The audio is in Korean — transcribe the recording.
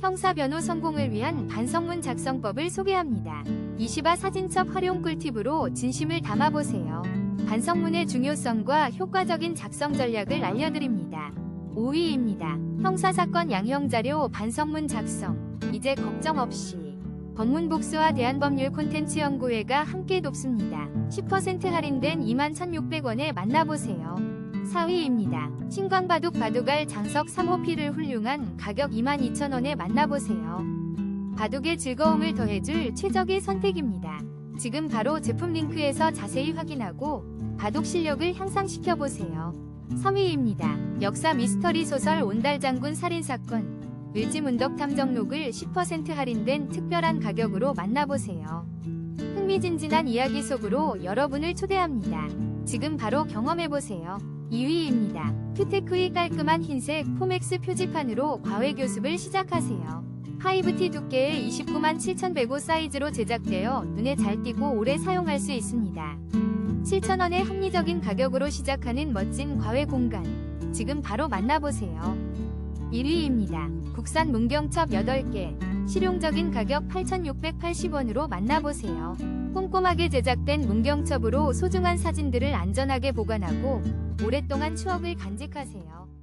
형사 변호 성공을 위한 반성문 작성법을 소개합니다. 이시바 사진첩 활용 꿀팁으로 진심을 담아보세요. 반성문의 중요성과 효과적인 작성 전략을 알려드립니다. 5위입니다. 형사사건 양형자료 반성문 작성. 이제 걱정 없이. 법문복수와 대한법률 콘텐츠 연구회가 함께 돕습니다. 10% 할인된 21,600원에 만나보세요. 4위입니다. 신광바둑 바둑알 장석 3호피를 훌륭한 가격 22,000원에 만나보세요. 바둑의 즐거움을 더해줄 최적의 선택입니다. 지금 바로 제품 링크에서 자세히 확인하고 바둑 실력을 향상시켜보세요. 3위입니다. 역사 미스터리 소설 온달장군 살인사건 을지문덕 탐정록을 10% 할인된 특별한 가격으로 만나보세요. 흥미진진한 이야기 속으로 여러분을 초대합니다. 지금 바로 경험해보세요. 2위입니다. 큐테크의 깔끔한 흰색 포맥스 표지판으로 과외 교습을 시작하세요. 하이브티 두께의 29만 7,105 사이즈로 제작되어 눈에 잘 띄고 오래 사용할 수 있습니다. 7,000원의 합리적인 가격으로 시작하는 멋진 과외 공간. 지금 바로 만나보세요. 1위입니다. 국산 문경첩 8개. 실용적인 가격 8,680원으로 만나보세요. 꼼꼼하게 제작된 문경첩으로 소중한 사진들을 안전하게 보관하고 오랫동안 추억을 간직하세요.